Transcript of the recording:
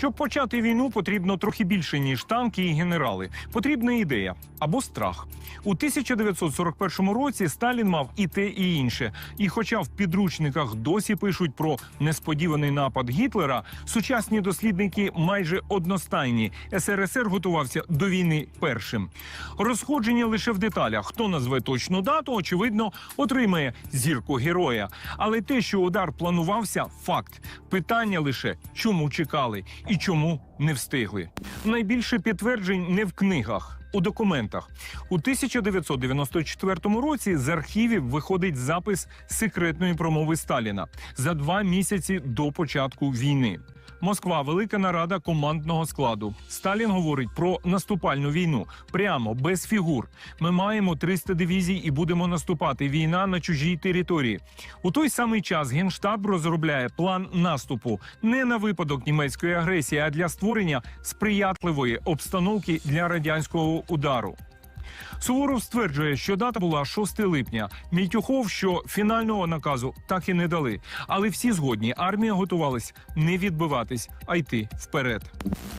Щоб почати війну, потрібно трохи більше ніж танки і генерали. Потрібна ідея або страх. У 1941 році Сталін мав і те, і інше. І, хоча в підручниках досі пишуть про несподіваний напад Гітлера, сучасні дослідники майже одностайні. СРСР готувався до війни першим. Розходження лише в деталях. Хто назве точну дату, очевидно, отримає зірку героя. Але те, що удар планувався, факт. Питання лише чому чекали і чому не встигли. Найбільше підтверджень не в книгах. У документах у 1994 році з архівів виходить запис секретної промови Сталіна за два місяці до початку війни. Москва, велика нарада командного складу. Сталін говорить про наступальну війну прямо без фігур. Ми маємо 300 дивізій і будемо наступати. Війна на чужій території. У той самий час генштаб розробляє план наступу не на випадок німецької агресії, а для створення сприятливої обстановки для радянського удару. Суворов стверджує, що дата була 6 липня. Мітюхов, що фінального наказу так і не дали. Але всі згодні, армія готувалась не відбиватись, а йти вперед.